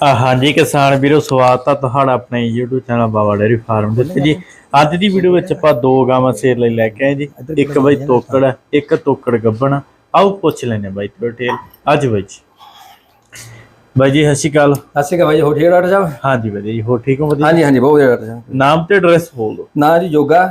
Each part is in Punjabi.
ਹਾਂਜੀ ਕਿਸਾਨ ਵੀਰੋ ਸਵਾਗਤ ਆ ਤੁਹਾਡਾ ਆਪਣੇ YouTube channel Baba dairy farm ਦੇ ਉੱਤੇ। ਜੀ ਅੱਜ ਦੀ ਵੀਡੀਓ ਵਿੱਚ ਆਪਾਂ ਦੋ ਗਾਵਾਂ ਸੇਲ ਲਈ ਲੈ ਕੇ ਆਏ ਜੀ। ਇੱਕ ਬਾਈ ਤੋਕੜ ਹੈ ਇੱਕ ਤੋਕੜ ਗੱਬਣ। ਆਓ ਪੁੱਛ ਲੈਨੇ ਬਾਈ ਤੋਂ ਡਿਟੇਲ ਅੱਜ ਬਾਈ ਜੀ। ਬਾਈ ਜੀ ਸਤਿ ਸ਼੍ਰੀ ਅਕਾਲ। ਸਤਿ ਸ਼੍ਰੀ ਅਕਾਲ ਬਾਈ ਹੋ ਠੀਕ ਹੋ ਡਾਕਟਰ ਸਾਹਿਬ? ਹਾਂਜੀ ਵਧੀਆ ਜੀ ਹੋ ਠੀਕ ਹੋ ਵਧੀਆ? ਹਾਂਜੀ ਹਾਂਜੀ ਬਹੁਤ ਵਧੀਆ ਡਾਕਟਰ ਸਾਹਿਬ। ਨਾਮ ਤੇ ਐਡਰੈਸ ਬੋਲ ਦਿਓ। ਨਾਂ ਜੀ ਜੋਗਾ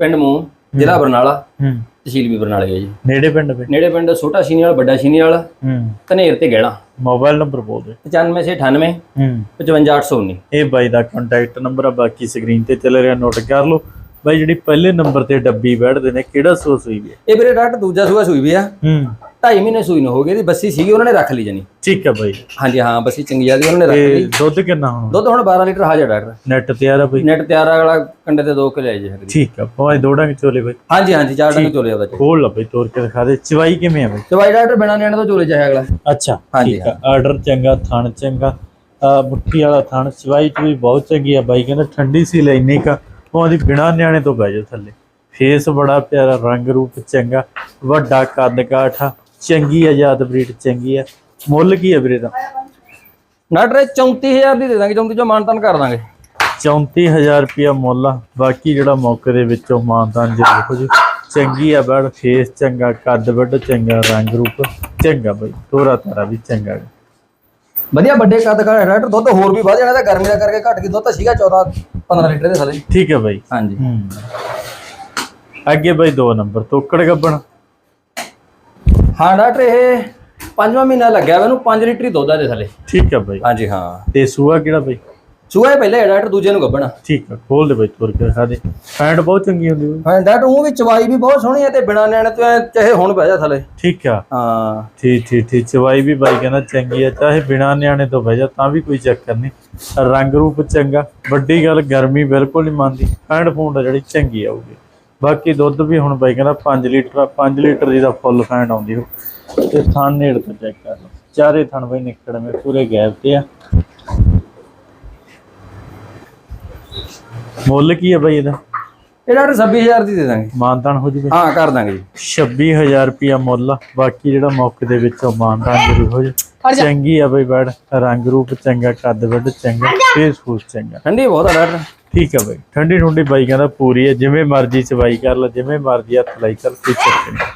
ਪਿੰਡ ਮੂੰਹ ਜ਼ਿਲ੍ਹਾ ਬਰਨਾਲਾ ਹੂੰ। ਤਹਿਸੀਲ ਵੀ ਬਰਨਾਲੇ ਹੈ ਜੀ। ਨੇੜੇ ਪਿੰਡ ਨੇੜੇ ਪਿੰਡ ਛੋਟਾ ਸੀਨੀਵਾਲ ਵੱਡਾ ਸੀਨੀਵਾਲ ਹੂੰ। ਧਨੇਰ ਤੇ ਗਹਿਣਾ। ਮੋਬਾਈਲ ਨੰਬਰ ਬੋਲ ਦਿਓ 95 ਸੇ 98 ਹੂੰ 55819 ਇਹ ਬਾਈ ਦਾ ਕੰਟੈਕਟ ਨੰਬਰ ਆ ਬਾਕੀ ਸਕਰੀਨ ਤੇ ਚੱਲ ਰਿਹਾ ਨੋਟ ਕਰ ਲਓ। ਬਾਈ ਜਿਹੜੀ ਪਹਿਲੇ ਨੰਬਰ ਤੇ ਡੱਬੀ ਬੈਠਦੇ ਨੇ ਕਿਹੜਾ ਸੋਸ ਹੋਈ ਵੀ ਇਹ ਵੀਰੇ ਡਾਕਟਰ ਦੂਜਾ ਸੂਆ ਸੂਈ ਵੀ ਆ। ਹੂੰ। 2.5 ਮਹੀਨੇ ਸੂਈ ਨੂੰ ਹੋ ਗਈ ਦੀ ਬੱਸੀ ਸੀਗੀ ਉਹਨਾਂ ਨੇ ਰੱਖ ਲਈ ਜਾਨੀ ਠੀਕ ਹੈ ਬਾਈ। ਹਾਂਜੀ ਹਾਂ ਬੱਸੀ ਚੰਗੀ ਆ ਦੀ ਉਹਨਾਂ ਨੇ ਰੱਖ ਤੇ ਲਈ। ਦੁੱਧ ਕਿੰਨਾ ਹੁਣ? ਦੁੱਧ ਹੁਣ 12 ਲੀਟਰ ਹਾਜ਼ਰ ਡਾਕਟਰ। ਨੈਟ ਤਿਆਰ ਆ ਬਾਈ? ਨੈਟ ਤਿਆਰ ਆ ਵਾਲਾ ਕੰਡੇ ਤੇ 2 ਕਿਲੇ ਆਈ ਜੀ ਸਾਡੀ। ਠੀਕ ਆ ਭਾਵੇਂ ਦੋ ਡੰਗ ਚੋਲੇ ਬਾਈ। ਹਾਂਜੀ ਹਾਂਜੀ ਚਾਰ ਡੰਗ ਚੋਲੇ ਜੀ ਖੋਲ ਲਾ ਬਾਈ ਤੋੜ ਕੇ ਦਿਖਾ ਦੇ। ਚਵਾਈ ਕਿਵੇਂ ਆ ਬਾਈ? ਦਵਾਈ ਡਾਕਟਰ ਬਿਨਾ ਨਿਆਣੇ ਤੋਂ ਚੋਲੇ ਚਾਹੇ ਅਗਲਾ। ਅੱਛਾ ਹਾਂਜੀ, ਠੀਕ ਆ ਆਰਡਰ ਚੰਗਾ ਥਣ ਚੰਗਾ। ਮੁੱਠੀ ਵਾਲਾ ਥਣ ਚਵਾਈ ਚ ਵੀ ਬਹੁਤ ਚੰਗੀ ਆ ਬਾਈ ਕਹਿੰਦਾ ਠੰਡੀ ਸੀ ਲੈ ਇੰਨੀ ਕਾ। ਉਹਦੀ ਬਿਨਾ ਨਿਆਣੇ ਤੋਂ ਬਹਿ ਜਾ ਥੱਲੇ। ਫੇਸ ਬੜਾ ਪਿਆਰਾ ਰੰਗ ਰੂਪ ਚੰਗਾ ਵੱਡਾ ਕੱਦ ਕਾਠਾ। ਚੰਗੀ ਆਜ਼ਾਦ ਬਰੀਡ ਚੰਗੀ ਆ। ਮੁੱਲ ਕੀ ਆ ਵੀਰੇ ਦਾ ਇਹ 34000 ਦੀ ਦੇ ਦਾਂਗੇ 34 ਚੋਂ ਮਾਨਤਨ ਕਰ ਦਾਂਗੇ। 34000 ਰੁਪਿਆ ਮੁੱਲ ਆ। ਬਾਕੀ ਜਿਹੜਾ ਮੌਕੇ ਦੇ ਵਿੱਚੋਂ ਮਾਨਦਾਨ ਜ਼ਰੂਰ ਹੋ ਜੀ। ਚੰਗੀ ਆ ਬੜ ਫੇਸ ਚੰਗਾ ਕੱਦ ਵੱਡ ਚੰਗਾ ਰੰਗ ਰੂਪ ਚੰਗਾ ਬਈ। ਤੋਰਾ ਤਾਰਾ ਵੀ ਚੰਗਾ। ਵਧੀਆ ਵੱਡੇ ਕੱਦ ਕਰ ਡਾਕਟਰ ਦੁੱਧ ਹੋਰ ਵੀ ਵਧ ਜਾਣਾ ਤਾਂ ਗਰਮੀ ਦਾ ਕਰਕੇ ਘਟ ਗਈ ਦੁੱਧ ਸੀਗਾ 14 15 ਲੀਟਰ ਦੇ ਥੱਲੇ। ਠੀਕ ਹੈ ਬਾਈ। ਹਾਂਜੀ। ਅੱਗੇ ਬਾਈ ਦੋ ਨੰਬਰ ਤੋਕੜ ਗੱਬਣ। ਹਾਂ ਡਾਕਟਰ ਇਹ ਪੰਜਵਾਂ ਮਹੀਨਾ ਲੱਗਿਆ ਇਹਨੂੰ 5 ਲੀਟਰ ਹੀ ਦੁੱਧ ਆ ਦੇ ਥੱਲੇ। ਠੀਕ ਹੈ ਬਾਈ। ਹਾਂਜੀ ਹਾਂ। ਤੇ ਸੂਆ ਕਿਹੜਾ ਬਾਈ? ਸੂਆ ਪਹਿਲੇ ਡਾਕਟਰ ਦੂਜੇ ਨੂੰ ਗੱਬਣਾ ਠੀਕ ਆ ਖੋਲ ਦੇ ਬਾਈ ਤੋਰ ਕੇ ਦਿਖਾ ਦੇ। ਬਹੁਤ ਚੰਗੀ ਹੁੰਦੀ ਬਾਈ। ਹਾਂ ਡਾਕਟਰ ਉਹ ਵੀ ਚਵਾਈ ਵੀ ਬਹੁਤ ਸੋਹਣੀ ਹੈ ਤੇ ਬਿਨਾ ਨਿਆਣੇ ਤੋਂ ਚਾਹੇ ਹੁਣ ਬਹਿ ਜਾ ਥੱਲੇ। ਠੀਕ ਆ। ਹਾਂ। ਠੀਕ ਠੀਕ ਠੀਕ ਚਵਾਈ ਵੀ ਬਾਈ ਕਹਿੰਦਾ ਚੰਗੀ ਆ ਚਾਹੇ ਬਿਨਾ ਨਿਆਣੇ ਤੋਂ ਬਹਿ ਜਾ ਤਾਂ ਵੀ ਕੋਈ ਚੱਕਰ ਨਹੀਂ। ਰੰਗ ਰੂਪ ਚੰਗਾ ਵੱਡੀ ਗੱਲ ਗਰਮੀ ਬਿਲਕੁਲ ਨਹੀਂ ਮੰਨਦੀ। ਪੈਂਟ ਫੂੰਡ ਆ ਜਿਹੜੀ ਚੰਗੀ ਆਊਗੀ। ਬਾਕੀ ਦੁੱਧ ਵੀ ਹੁਣ ਬਾਈ ਕਹਿੰਦਾ 5 ਲੀਟਰ 5 ਲੀਟਰ ਦੀ ਦਾ ਫੁੱਲ ਫੈਂਟ ਆਉਂਦੀ ਹੋ। ਤੇ ਥਣ ਨੇੜ ਤੋਂ ਚੈੱਕ ਕਰ ਲਓ। ਚਾਰੇ ਥਣ ਬਾਈ ਨਿਕੜਵੇਂ ਪੂਰੇ ਗੈਪ ਤੇ ਆ। ਮੁੱਲ ਕੀ ਆ ਬਾਈ ਇਹਦਾ? ਇਹ ਡਾਕਟਰ 26000 ਦੀ ਦੇ ਦਾਂਗੇ। ਮਾਨਤਾਨ ਹੋ ਜੂਵੇ ਹਾਂ ਕਰ ਦਾਂਗੇ ਜੀ। 26000 ਰੁਪਿਆ ਮੁੱਲ ਬਾਕੀ ਜਿਹੜਾ ਮੌਕੇ ਦੇ ਵਿੱਚੋਂ ਮਾਨਤਾਨ ਜ਼ਰੂਰ ਹੋ ਜੇ। ਚੰਗੀ ਆ ਬਈ ਬੈਡ ਰੰਗ ਰੂਪ ਚੰਗਾ ਕੱਦ ਵੱਡ ਚੰਗਾ। ਫੇਸ ਫੂਸ ਚੰਗਾ। ਠੰਡੀ ਬਹੁਤ ਆ ਡਾਕਟਰ। ਠੀਕ ਆ ਬਈ। ਠੰਡੀ ਠੰਡੀ ਬਾਈ ਕਹਿੰਦਾ ਪੂਰੀ ਹੈ ਜਿਵੇਂ ਮਰਜ਼ੀ ਚਵਾਈ ਕਰ ਲੈ ਜਿਵੇਂ ਮਰਜ਼ੀ ਹੱਥ ਲਾਈ ਕਰ ਕੋਈ ਚੱਕਰ ਨਹੀਂ।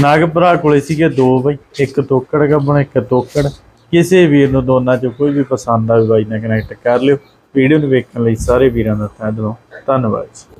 ਨਾਗਪੁਰਾ ਕੋਲੇ ਸੀਗੇ ਦੋ ਬਈ ਇੱਕ ਤੋਕੜ ਗੱਬਣ ਇੱਕ ਤੋਕੜ। ਕਿਸੇ ਵੀਰ ਨੂੰ ਦੋਨਾਂ ਚੋਂ ਕੋਈ ਵੀ ਪਸੰਦ ਆਵੇ ਬਾਈ ਨਾਲ ਕਨੈਕਟ ਕਰ ਲਿਓ। ਵੀਡੀਓ ਨੂੰ ਵੇਖਣ ਲਈ ਸਾਰੇ ਵੀਰਾਂ ਦਾ ਤਹਿ ਦਿਲੋਂ ਧੰਨਵਾਦ